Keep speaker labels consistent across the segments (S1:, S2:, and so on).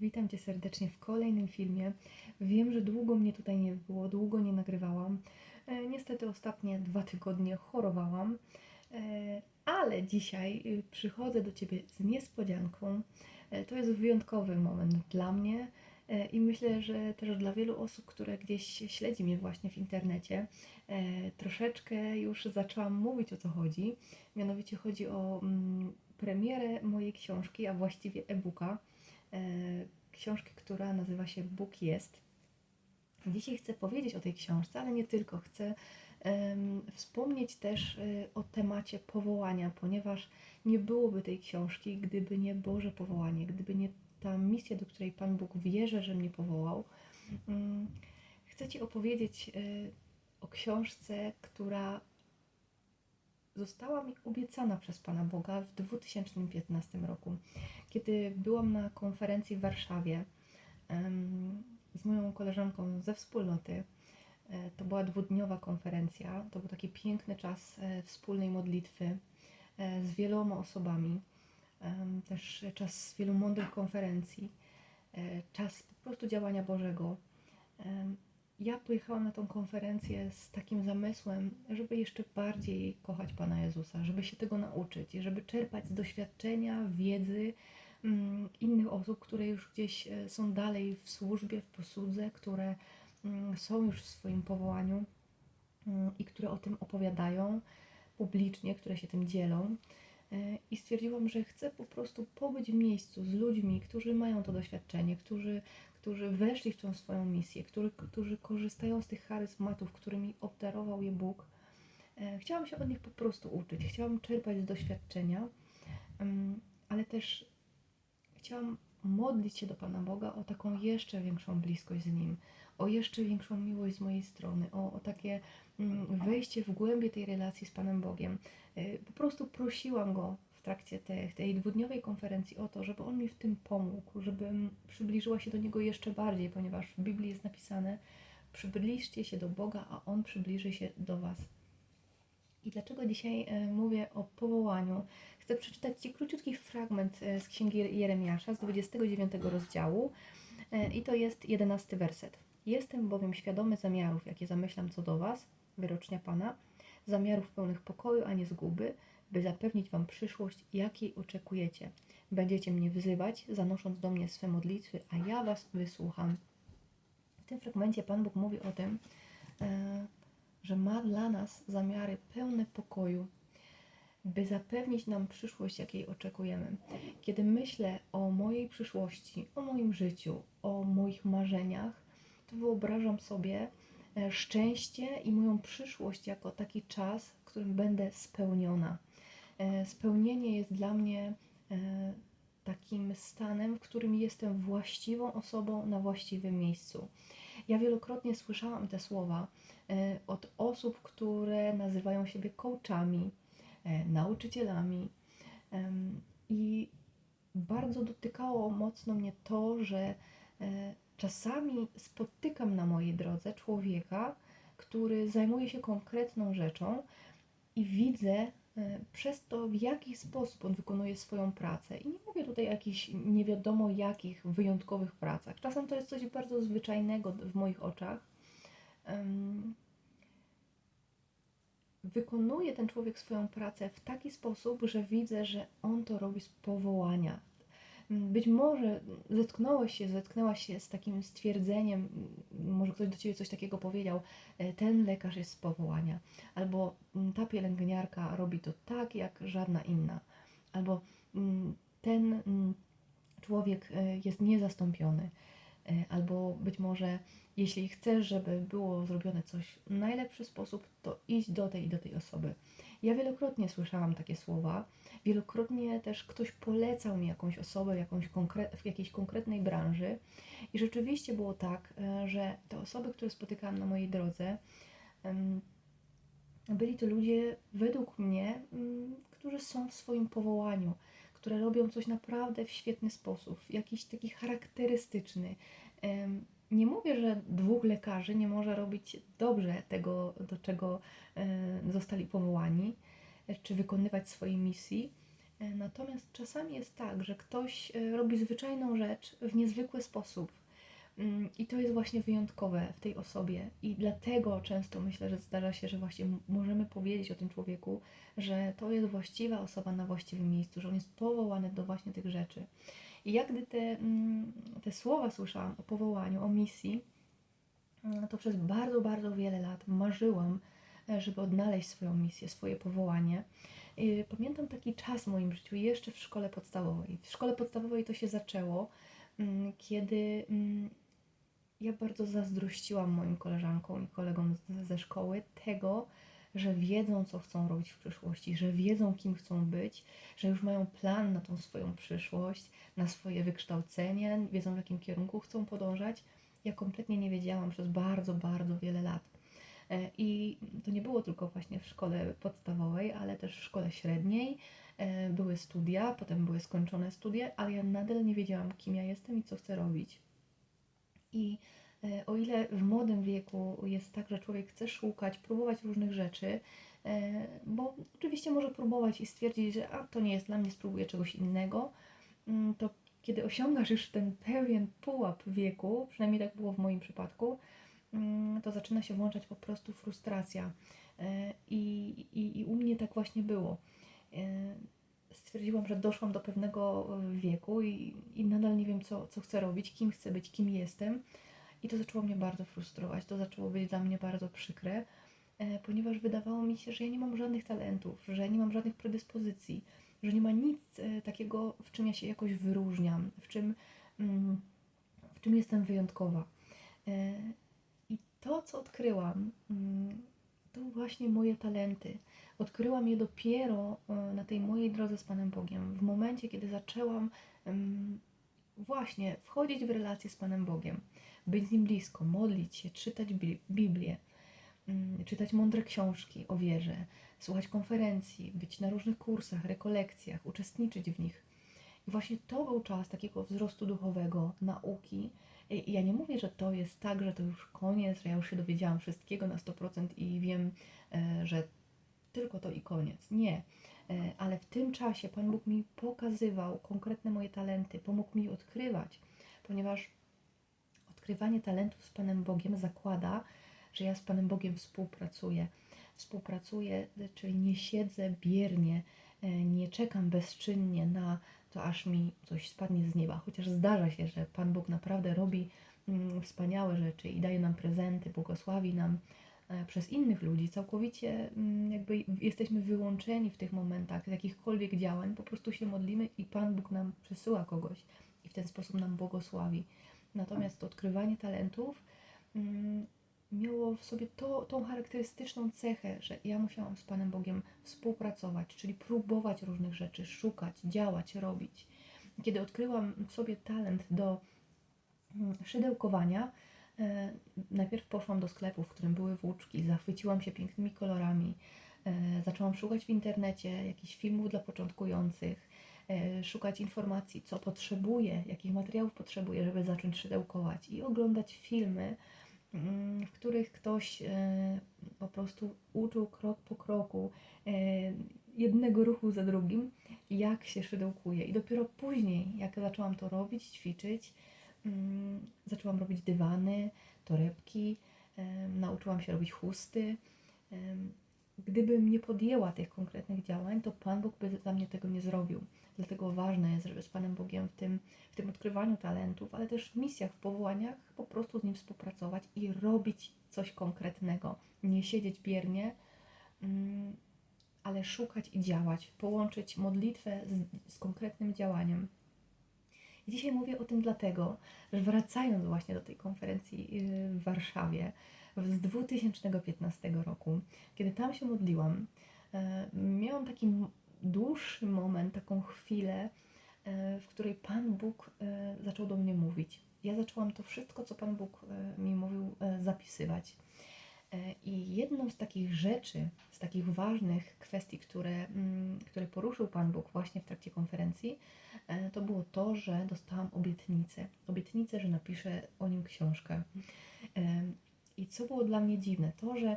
S1: Witam Cię serdecznie w kolejnym filmie. Wiem, że długo mnie tutaj nie było, długo nie nagrywałam. E, Niestety ostatnie dwa tygodnie chorowałam, E, ale dzisiaj y, przychodzę do Ciebie z niespodzianką. E, To jest wyjątkowy moment dla mnie i myślę, że też dla wielu osób, które gdzieś śledzi mnie właśnie w internecie. Troszeczkę już zaczęłam mówić o co chodzi. Mianowicie chodzi o mm, premierę mojej książki, a właściwie e-booka książki, która nazywa się Bóg jest. Dzisiaj chcę powiedzieć o tej książce, ale nie tylko. Chcę wspomnieć też e, o temacie powołania, ponieważ nie byłoby tej książki, gdyby nie Boże powołanie, gdyby nie ta misja, do której Pan Bóg wierzy, że mnie powołał. Mm, Chcę Ci opowiedzieć e, o książce, która została mi obiecana przez Pana Boga w 2015 roku, kiedy byłam na konferencji w Warszawie z moją koleżanką ze wspólnoty. E, To była dwudniowa konferencja. To był taki piękny czas e, wspólnej modlitwy e, z wieloma osobami. Też czas wielu mądrych konferencji. Czas po prostu działania Bożego. Ja pojechałam na tą konferencję z takim zamysłem, żeby jeszcze bardziej kochać Pana Jezusa, żeby się tego nauczyć, żeby czerpać z doświadczenia, wiedzy mm, innych osób, które już gdzieś e, są dalej w służbie, w posłudze, które mm, są już w swoim powołaniu mm, i które o tym opowiadają publicznie, które się tym dzielą. E, I stwierdziłam, że chcę po prostu pobyć w miejscu z ludźmi, którzy mają to doświadczenie, którzy, którzy weszli w tą swoją misję, którzy, którzy korzystają z tych charyzmatów, którymi obdarował je Bóg. E, Chciałam się od nich po prostu uczyć, chciałam czerpać z doświadczenia, ale też chciałam modlić się do Pana Boga o taką jeszcze większą bliskość z Nim, o jeszcze większą miłość z mojej strony, o, o takie mm, wejście w głębie tej relacji z Panem Bogiem. E, Po prostu prosiłam Go trakcie te, tej dwudniowej konferencji o to, żeby On mi w tym pomógł, żebym przybliżyła się do Niego jeszcze bardziej, ponieważ w Biblii jest napisane przybliżcie się do Boga, a On przybliży się do Was. I dlaczego dzisiaj e, mówię o powołaniu? Chcę przeczytać Ci króciutki fragment e, z Księgi Jeremiasza z 29 rozdziału e, i to jest 11 werset. Jestem bowiem świadomy zamiarów, jakie zamyślam co do Was, wyrocznia Pana, zamiarów pełnych pokoju, a nie zguby, by zapewnić Wam przyszłość, jakiej oczekujecie. Będziecie mnie wzywać, zanosząc do mnie swe modlitwy, a ja Was wysłucham. W tym fragmencie Pan Bóg mówi o tym, e, że ma dla nas zamiary pełne pokoju, by zapewnić nam przyszłość, jakiej oczekujemy. Kiedy myślę o mojej przyszłości, o moim życiu, o moich marzeniach, to wyobrażam sobie e, szczęście i moją przyszłość jako taki czas, w którym będę spełniona. E, Spełnienie jest dla mnie e, takim stanem, w którym jestem właściwą osobą na właściwym miejscu. Ja wielokrotnie słyszałam te słowa e, od osób, które nazywają siebie coachami, nauczycielami. I bardzo dotykało mocno mnie to, że czasami spotykam na mojej drodze człowieka, który zajmuje się konkretną rzeczą i widzę przez to, w jaki sposób on wykonuje swoją pracę. I nie mówię tutaj o jakichś nie wiadomo jakich wyjątkowych pracach. Czasem to jest coś bardzo zwyczajnego w moich oczach. Wykonuje ten człowiek swoją pracę w taki sposób, że widzę, że on to robi z powołania. Być może zetknąłeś się, zetknęłaś się z takim stwierdzeniem, może ktoś do ciebie coś takiego powiedział, e, ten lekarz jest z powołania, albo mm, ta pielęgniarka robi to tak, jak żadna inna, albo mm, ten mm, człowiek e, jest niezastąpiony, E, albo być może jeśli chcesz, żeby było zrobione coś w najlepszy sposób, to idź do tej i do tej osoby. Ja wielokrotnie słyszałam takie słowa, wielokrotnie też ktoś polecał mi jakąś osobę jakąś konkre- w jakiejś konkretnej branży i rzeczywiście było tak, e, że te osoby, które spotykałam na mojej drodze, byli to ludzie według mnie, mm, którzy są w swoim powołaniu, które robią coś naprawdę w świetny sposób, jakiś taki charakterystyczny. Nie mówię, że dwóch lekarzy nie może robić dobrze tego, do czego e, zostali powołani, e, czy wykonywać swojej misji. E, Natomiast czasami jest tak, że ktoś robi zwyczajną rzecz w niezwykły sposób. Mm, I to jest właśnie wyjątkowe w tej osobie. I dlatego często myślę, że zdarza się, że właśnie możemy powiedzieć o tym człowieku, że to jest właściwa osoba na właściwym miejscu, że on jest powołany do właśnie tych rzeczy. I jak gdy te, mm, te słowa słyszałam o powołaniu, o misji, mm, to przez bardzo, bardzo wiele lat marzyłam, e, żeby odnaleźć swoją misję, swoje powołanie. I Pamiętam taki czas w moim życiu, jeszcze w szkole podstawowej. W szkole podstawowej to się zaczęło, mm, kiedy ja bardzo zazdrościłam moim koleżankom i kolegom ze szkoły tego, że wiedzą, co chcą robić w przyszłości, że wiedzą, kim chcą być, że już mają plan na tą swoją przyszłość, na swoje wykształcenie, wiedzą, w jakim kierunku chcą podążać. Ja kompletnie nie wiedziałam przez bardzo, bardzo wiele lat. E, I to nie było tylko właśnie w szkole podstawowej, ale też w szkole średniej. E, Były studia, potem były skończone studia, ale ja nadal nie wiedziałam, kim ja jestem i co chcę robić. I o ile w młodym wieku jest tak, że człowiek chce szukać, próbować różnych rzeczy, e, bo oczywiście może próbować i stwierdzić, że a, to nie jest dla mnie, spróbuję czegoś innego, mm, to kiedy osiągasz już ten pewien pułap wieku, przynajmniej tak było w moim przypadku, mm, to zaczyna się włączać po prostu frustracja. E, I, i, I u mnie tak właśnie było. E, Stwierdziłam, że doszłam do pewnego e, wieku i, i nadal nie wiem, co, co chcę robić, kim chcę być, kim jestem. I to zaczęło mnie bardzo frustrować, to zaczęło być dla mnie bardzo przykre, e, ponieważ wydawało mi się, że ja nie mam żadnych talentów, że nie mam żadnych predyspozycji, że nie ma nic e, takiego, w czym ja się jakoś wyróżniam, w czym, mm, w czym jestem wyjątkowa. E, I to, co odkryłam, mm, to właśnie moje talenty. Odkryłam je dopiero na tej mojej drodze z Panem Bogiem, w momencie, kiedy zaczęłam em, właśnie wchodzić w relację z Panem Bogiem, być z Nim blisko, modlić się, czytać Bi- Biblię, mm, czytać mądre książki o wierze, słuchać konferencji, być na różnych kursach, rekolekcjach, uczestniczyć w nich. I właśnie to był czas takiego wzrostu duchowego, nauki. I ja nie mówię, że to jest tak, że to już koniec, że ja już się dowiedziałam wszystkiego na 100% i wiem, e, że tylko to i koniec. Nie. E, Ale w tym czasie Pan Bóg mi pokazywał konkretne moje talenty, pomógł mi odkrywać, ponieważ odkrywanie talentów z Panem Bogiem zakłada, że ja z Panem Bogiem współpracuję. Współpracuję, czyli nie siedzę biernie, e, nie czekam bezczynnie na to, aż mi coś spadnie z nieba. Chociaż zdarza się, że Pan Bóg naprawdę robi mm, wspaniałe rzeczy i daje nam prezenty, błogosławi nam e, przez innych ludzi. Całkowicie mm, jakby jesteśmy wyłączeni w tych momentach z jakichkolwiek działań. Po prostu się modlimy i Pan Bóg nam przesyła kogoś i w ten sposób nam błogosławi. Natomiast to odkrywanie talentów mm, miało w sobie to, tą charakterystyczną cechę, że ja musiałam z Panem Bogiem współpracować, czyli próbować różnych rzeczy, szukać, działać, robić. Kiedy odkryłam w sobie talent do mm, szydełkowania, e, najpierw poszłam do sklepu, w którym były włóczki, zachwyciłam się pięknymi kolorami, e, zaczęłam szukać w internecie jakichś filmów dla początkujących, szukać informacji, co potrzebuję, jakich materiałów potrzebuję, żeby zacząć szydełkować i oglądać filmy, mm, w których ktoś e, po prostu uczył krok po kroku, e, jednego ruchu za drugim, jak się szydełkuje. I dopiero później, jak zaczęłam to robić, ćwiczyć, mm, zaczęłam robić dywany, torebki, nauczyłam się robić chusty. Gdybym nie podjęła tych konkretnych działań, to Pan Bóg by dla mnie tego nie zrobił. Dlatego ważne jest, żeby z Panem Bogiem w tym, w tym odkrywaniu talentów, ale też w misjach, w powołaniach, po prostu z Nim współpracować i robić coś konkretnego. Nie siedzieć biernie, mm, ale szukać i działać, połączyć modlitwę z, z konkretnym działaniem. I dzisiaj mówię o tym dlatego, że wracając właśnie do tej konferencji yy, w Warszawie z 2015 roku, kiedy tam się modliłam, e, miałam taki dłuższy moment, taką chwilę, e, w której Pan Bóg e, zaczął do mnie mówić. Ja zaczęłam to wszystko, co Pan Bóg e, mi mówił, zapisywać. I jedną z takich rzeczy, z takich ważnych kwestii, które, mm, które poruszył Pan Bóg właśnie w trakcie konferencji, to było to, że dostałam obietnicę. Obietnicę, że napiszę o nim książkę. I co było dla mnie dziwne, to, że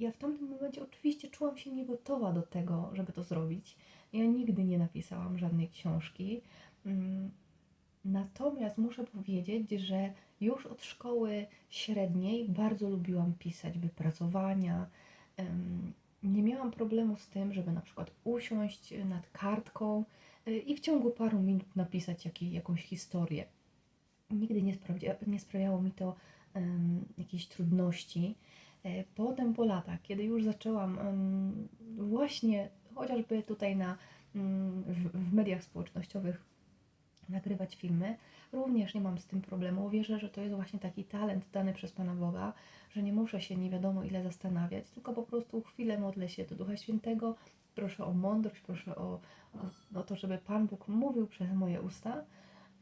S1: ja w tamtym momencie oczywiście czułam się niegotowa do tego, żeby to zrobić. Ja nigdy nie napisałam żadnej książki. Mm, Natomiast muszę powiedzieć, że już od szkoły średniej bardzo lubiłam pisać wypracowania. Nie miałam problemu z tym, żeby na przykład usiąść nad kartką y, i w ciągu paru minut napisać jaki, jakąś historię. Nigdy nie, nie sprawiało mi to em, jakiejś trudności. E, Potem po latach, kiedy już zaczęłam właśnie chociażby tutaj na, mm, w, mediach społecznościowych nagrywać filmy, również nie mam z tym problemu. Wierzę, że to jest właśnie taki talent dany przez Pana Boga, że nie muszę się nie wiadomo ile zastanawiać, tylko po prostu chwilę modlę się do Ducha Świętego, proszę o mądrość, proszę o, o, o to, żeby Pan Bóg mówił przez moje usta.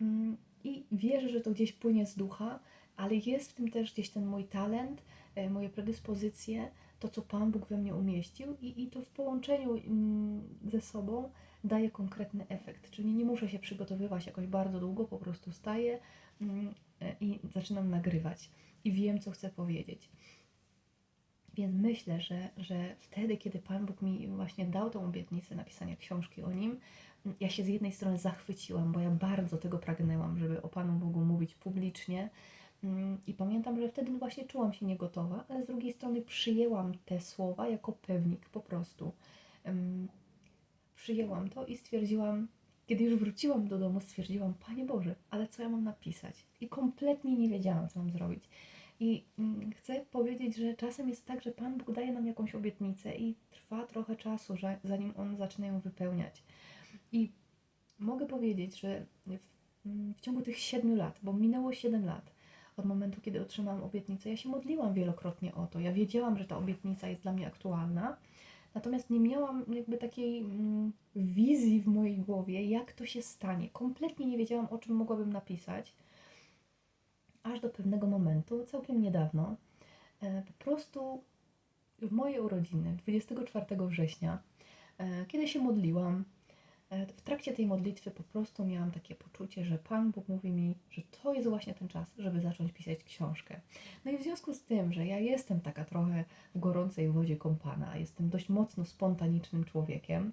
S1: Mm, I wierzę, że to gdzieś płynie z ducha, ale jest w tym też gdzieś ten mój talent, moje predyspozycje, to co Pan Bóg we mnie umieścił i, i to w połączeniu mm, ze sobą daje konkretny efekt. Czyli nie muszę się przygotowywać jakoś bardzo długo, po prostu staję mm, e, i zaczynam nagrywać i wiem, co chcę powiedzieć. Więc myślę, że, że wtedy, kiedy Pan Bóg mi właśnie dał tą obietnicę napisania książki o nim, mm, ja się z jednej strony zachwyciłam, bo ja bardzo tego pragnęłam, żeby o Panu Bogu mówić publicznie. Mm, I pamiętam, że wtedy właśnie czułam się niegotowa, ale z drugiej strony przyjęłam te słowa jako pewnik po prostu. Przyjęłam to i stwierdziłam, kiedy już wróciłam do domu, stwierdziłam, Panie Boże, ale co ja mam napisać? I kompletnie nie wiedziałam, co mam zrobić. I mm, chcę powiedzieć, że czasem jest tak, że Pan Bóg daje nam jakąś obietnicę i trwa trochę czasu, że, zanim On zaczyna ją wypełniać. I mogę powiedzieć, że w, mm, w ciągu tych siedmiu lat, bo minęło siedem lat od momentu, kiedy otrzymałam obietnicę, ja się modliłam wielokrotnie o to. Ja wiedziałam, że ta obietnica jest dla mnie aktualna, natomiast nie miałam jakby takiej mm, wizji w mojej głowie, jak to się stanie. Kompletnie nie wiedziałam, o czym mogłabym napisać aż do pewnego momentu, całkiem niedawno, e, po prostu w moje urodziny, 24 września, e, kiedy się modliłam, w trakcie tej modlitwy po prostu miałam takie poczucie, że Pan Bóg mówi mi, że to jest właśnie ten czas, żeby zacząć pisać książkę. No i w związku z tym, że ja jestem taka trochę w gorącej wodzie kąpana, jestem dość mocno spontanicznym człowiekiem,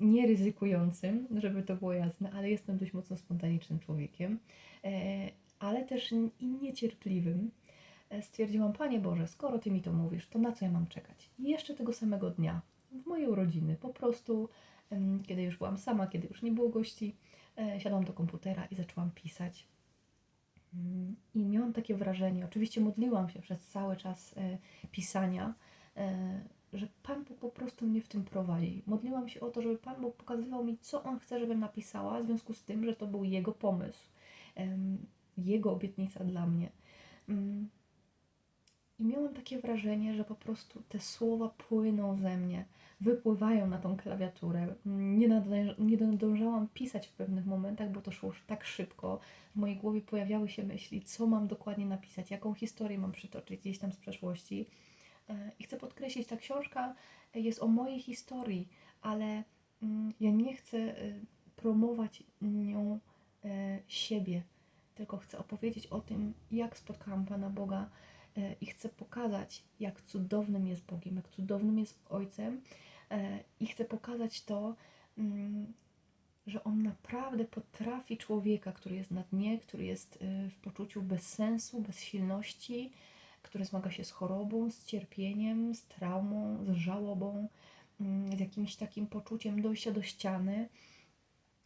S1: nie ryzykującym, żeby to było jasne, ale jestem dość mocno spontanicznym człowiekiem, e, ale też i niecierpliwym. E, Stwierdziłam, Panie Boże, skoro Ty mi to mówisz, to na co ja mam czekać? I jeszcze tego samego dnia, w moje urodziny, po prostu, kiedy już byłam sama, kiedy już nie było gości, e, siadłam do komputera i zaczęłam pisać. Mm, I miałam takie wrażenie, oczywiście modliłam się przez cały czas e, pisania, e, że Pan Bóg po prostu mnie w tym prowadzi. Modliłam się o to, żeby Pan Bóg pokazywał mi, co On chce, żebym napisała, w związku z tym, że to był Jego pomysł, Jego obietnica dla mnie. Mm. I miałam takie wrażenie, że po prostu te słowa płyną ze mnie, wypływają na tą klawiaturę. Nie, nadąż- nie nadążałam pisać w pewnych momentach, bo to szło tak szybko. W mojej głowie pojawiały się myśli, co mam dokładnie napisać, jaką historię mam przytoczyć gdzieś tam z przeszłości. E, I chcę podkreślić, ta książka jest o mojej historii, ale mm, ja nie chcę e, promować nią e, siebie, tylko chcę opowiedzieć o tym, jak spotkałam Pana Boga i chcę pokazać, jak cudownym jest Bogiem, jak cudownym jest Ojcem i chcę pokazać to, mm, że On naprawdę potrafi człowieka, który jest na dnie, który jest e, w poczuciu bezsensu, bezsilności, który zmaga się z chorobą, z cierpieniem, z traumą, z żałobą, mm, z jakimś takim poczuciem dojścia do ściany,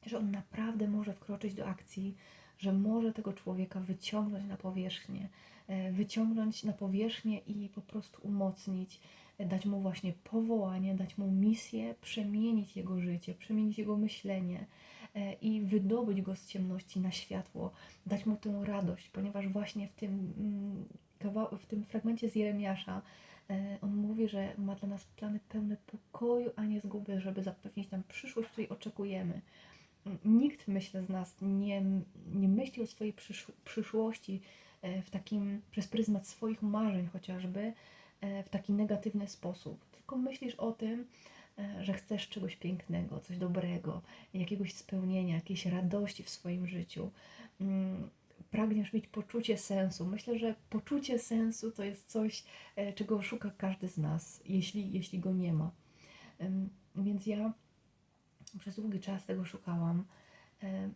S1: że on naprawdę może wkroczyć do akcji, że może tego człowieka wyciągnąć na powierzchnię, e, wyciągnąć na powierzchnię i po prostu umocnić, e, dać mu właśnie powołanie, dać mu misję, przemienić jego życie, przemienić jego myślenie e, i wydobyć go z ciemności na światło, dać mu tę radość, ponieważ właśnie w tym, mm, w tym fragmencie z Jeremiasza e, on mówi, że ma dla nas plany pełne pokoju, a nie zguby, żeby zapewnić nam przyszłość, której oczekujemy. Nikt, myślę, z nas nie, nie myśli o swojej przysz, przyszłości e, w takim, przez pryzmat swoich marzeń chociażby, w taki negatywny sposób. Tylko myślisz o tym, e, że chcesz czegoś pięknego, coś dobrego, jakiegoś spełnienia, jakiejś radości w swoim życiu. Mm, Pragniesz mieć poczucie sensu. Myślę, że poczucie sensu to jest coś, e, czego szuka każdy z nas, jeśli, jeśli go nie ma. Więc ja Przez długi czas tego szukałam. E,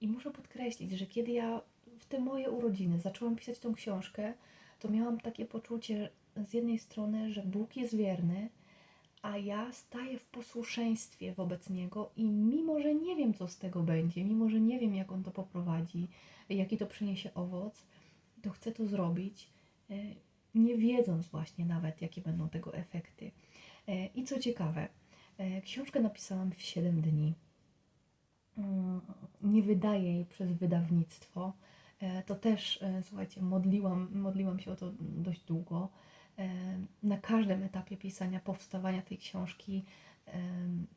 S1: I muszę podkreślić, że kiedy ja w te moje urodziny zaczęłam pisać tą książkę, to miałam takie poczucie z jednej strony, że Bóg jest wierny, a ja staję w posłuszeństwie wobec Niego i mimo, że nie wiem, co z tego będzie, mimo, że nie wiem, jak On to poprowadzi, jaki to przyniesie owoc, to chcę to zrobić, e, nie wiedząc właśnie nawet, jakie będą tego efekty. E, I co ciekawe, e, książkę napisałam w 7 dni. Mm, Nie wydaje jej przez wydawnictwo. To też, słuchajcie, modliłam, modliłam się o to dość długo. Na każdym etapie pisania, powstawania tej książki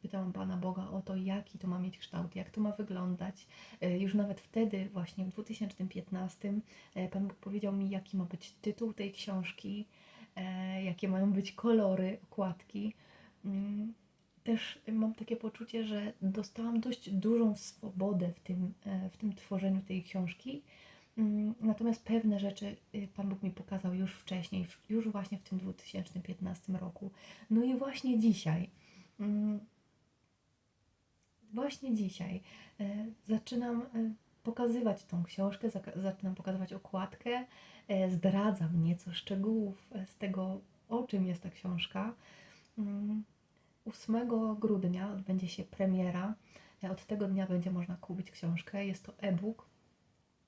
S1: pytałam Pana Boga o to, jaki to ma mieć kształt, jak to ma wyglądać. E, Już nawet wtedy, właśnie w 2015, e, Pan Bóg powiedział mi, jaki ma być tytuł tej książki, e, jakie mają być kolory, okładki. Mm, Też mam takie poczucie, że dostałam dość dużą swobodę w tym, w tym tworzeniu tej książki. Mm, Natomiast pewne rzeczy y, Pan Bóg mi pokazał już wcześniej, już właśnie w tym 2015 roku. No i właśnie dzisiaj, mm, właśnie dzisiaj e, zaczynam e, pokazywać tą książkę, zaczynam pokazywać okładkę, zdradzam nieco szczegółów z tego, o czym jest ta książka. Mm, 8 grudnia odbędzie się premiera. Od tego dnia będzie można kupić książkę. Jest to e-book.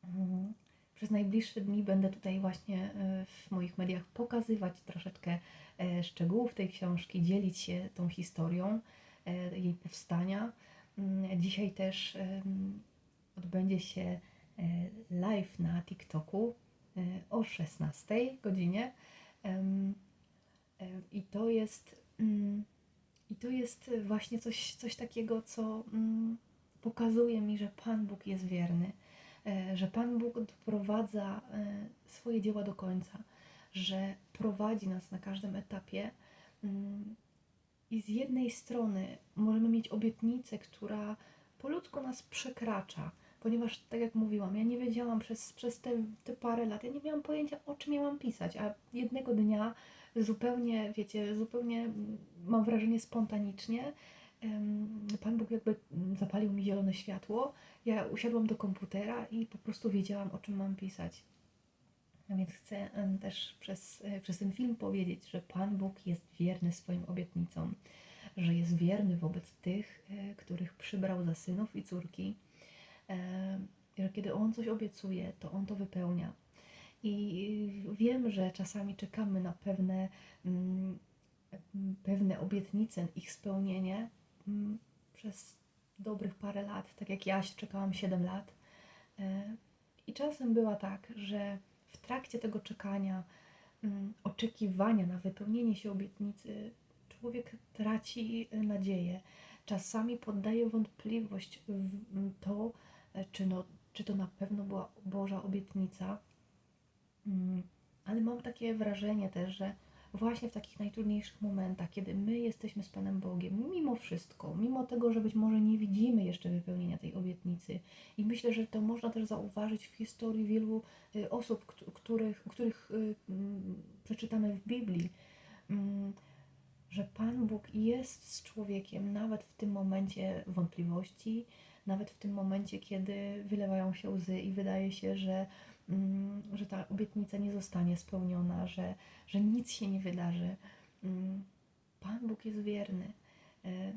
S1: Mhm. Przez najbliższe dni będę tutaj właśnie e, w moich mediach pokazywać troszeczkę e, szczegółów tej książki, dzielić się tą historią e, jej powstania. Mm, Dzisiaj też odbędzie się live na TikToku o 16 godzinie. I to jest, mm, i to jest właśnie coś, coś takiego, co mm, pokazuje mi, że Pan Bóg jest wierny że Pan Bóg doprowadza e, swoje dzieła do końca, że prowadzi nas na każdym etapie. Mm, I z jednej strony możemy mieć obietnicę, która po ludzku nas przekracza, ponieważ, tak jak mówiłam, ja nie wiedziałam przez, przez te, te parę lat, ja nie miałam pojęcia, o czym miałam pisać, a jednego dnia zupełnie, wiecie, zupełnie mm, mam wrażenie spontanicznie, Pan Bóg jakby zapalił mi zielone światło ja usiadłam do komputera i po prostu wiedziałam, o czym mam pisać. A więc chcę też przez, e, przez ten film powiedzieć, że Pan Bóg jest wierny swoim obietnicom, że jest wierny wobec tych, e, których przybrał za synów i córki, e, że kiedy On coś obiecuje, to On to wypełnia. I wiem, że czasami czekamy na pewne, mm, pewne obietnice, ich spełnienie przez dobrych parę lat, tak jak ja czekałam 7 lat. E, I czasem była tak, że w trakcie tego czekania, oczekiwania na wypełnienie się obietnicy, człowiek traci nadzieję. Czasami poddaje wątpliwość to, e, czy, no, czy to na pewno była Boża obietnica. Mm, Ale mam takie wrażenie też, że właśnie w takich najtrudniejszych momentach, kiedy my jesteśmy z Panem Bogiem, mimo wszystko, mimo tego, że być może nie widzimy jeszcze wypełnienia tej obietnicy, i myślę, że to można też zauważyć w historii wielu y, osób, kt- których, których y, mm, przeczytamy w Biblii, mm, że Pan Bóg jest z człowiekiem nawet w tym momencie wątpliwości, nawet w tym momencie, kiedy wylewają się łzy i wydaje się, że, że ta obietnica nie zostanie spełniona, że, że nic się nie wydarzy. Mm, Pan Bóg jest wierny. E,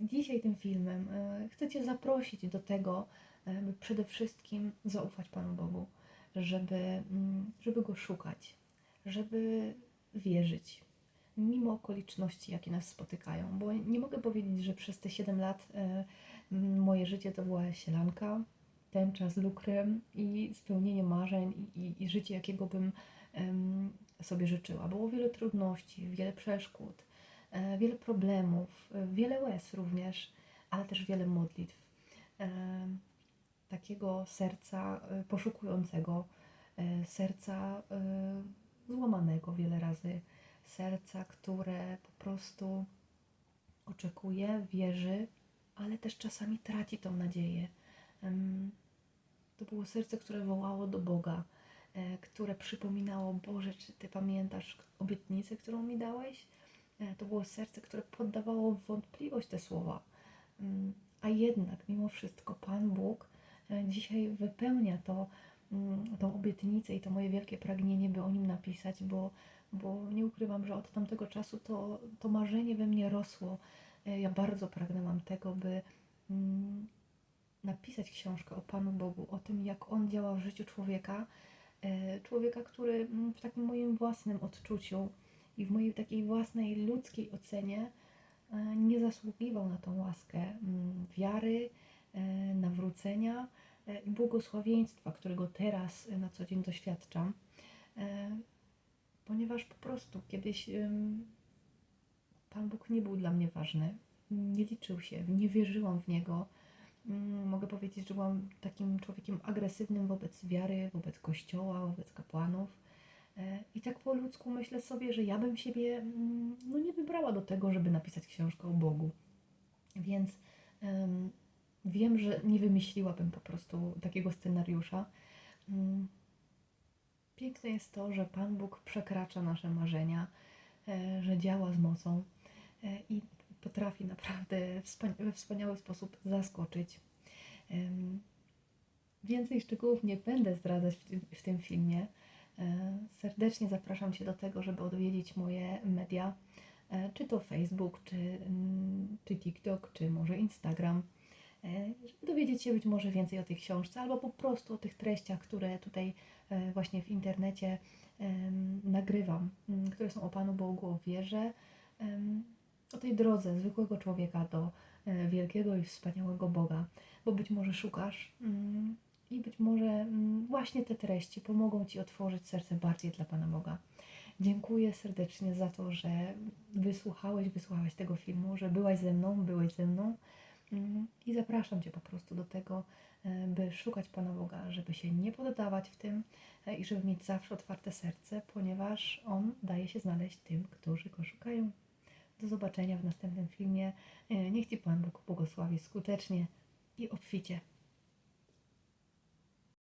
S1: Dzisiaj tym filmem e, chcę Cię zaprosić do tego, e, by przede wszystkim zaufać Panu Bogu, żeby, mm, żeby Go szukać, żeby wierzyć, mimo okoliczności, jakie nas spotykają. Bo nie mogę powiedzieć, że przez te 7 lat moje życie to była sielanka, tęcza z lukrem i spełnienie marzeń i, i, i życie, jakiego bym em, sobie życzyła. Było wiele trudności, wiele przeszkód, e, wiele problemów, e, wiele łez również, ale też wiele modlitw. E, takiego serca e, poszukującego, e, serca e, złamanego wiele razy, serca, które po prostu oczekuje, wierzy, ale też czasami traci tą nadzieję. To było serce, które wołało do Boga, e, które przypominało: Boże, czy Ty pamiętasz obietnicę, którą mi dałeś? E, To było serce, które poddawało wątpliwość te słowa. Mm, A jednak, mimo wszystko, Pan Bóg e, dzisiaj wypełnia to, mm, tą obietnicę i to moje wielkie pragnienie, by o nim napisać, bo, bo nie ukrywam, że od tamtego czasu to, to marzenie we mnie rosło. Ja bardzo pragnęłam tego, by mm, napisać książkę o Panu Bogu, o tym, jak On działa w życiu człowieka. E, Człowieka, który mm, w takim moim własnym odczuciu i w mojej takiej własnej ludzkiej ocenie e, nie zasługiwał na tą łaskę mm, wiary, e, nawrócenia i błogosławieństwa, którego teraz na co dzień doświadczam. Ponieważ po prostu kiedyś Pan Bóg nie był dla mnie ważny, nie liczył się, nie wierzyłam w Niego. Mm, Mogę powiedzieć, że byłam takim człowiekiem agresywnym wobec wiary, wobec Kościoła, wobec kapłanów. E, I tak po ludzku myślę sobie, że ja bym siebie mm, no, nie wybrała do tego, żeby napisać książkę o Bogu. Więc em, wiem, że nie wymyśliłabym po prostu takiego scenariusza. Mm, Piękne jest to, że Pan Bóg przekracza nasze marzenia, e, że działa z mocą e, i potrafi naprawdę we wspaniały sposób zaskoczyć. Więcej szczegółów nie będę zdradzać w tym, filmie. E, Serdecznie zapraszam Cię do tego, żeby odwiedzić moje media, e, czy to Facebook, czy, czy TikTok, czy może Instagram, e, żeby dowiedzieć się być może więcej o tej książce, albo po prostu o tych treściach, które tutaj właśnie w internecie nagrywam, które są o Panu Bogu, o wierze, o tej drodze zwykłego człowieka do e, wielkiego i wspaniałego Boga, bo być może szukasz mm, i być może mm, właśnie te treści pomogą Ci otworzyć serce bardziej dla Pana Boga. Dziękuję serdecznie za to, że wysłuchałeś, wysłuchałeś tego filmu, że byłaś ze mną, byłeś ze mną mm, i zapraszam Cię po prostu do tego, e, by szukać Pana Boga, żeby się nie poddawać w tym e, i żeby mieć zawsze otwarte serce, ponieważ On daje się znaleźć tym, którzy Go szukają. Do zobaczenia w następnym filmie. E, Niech Ci Pan Bóg błogosławi skutecznie i obficie.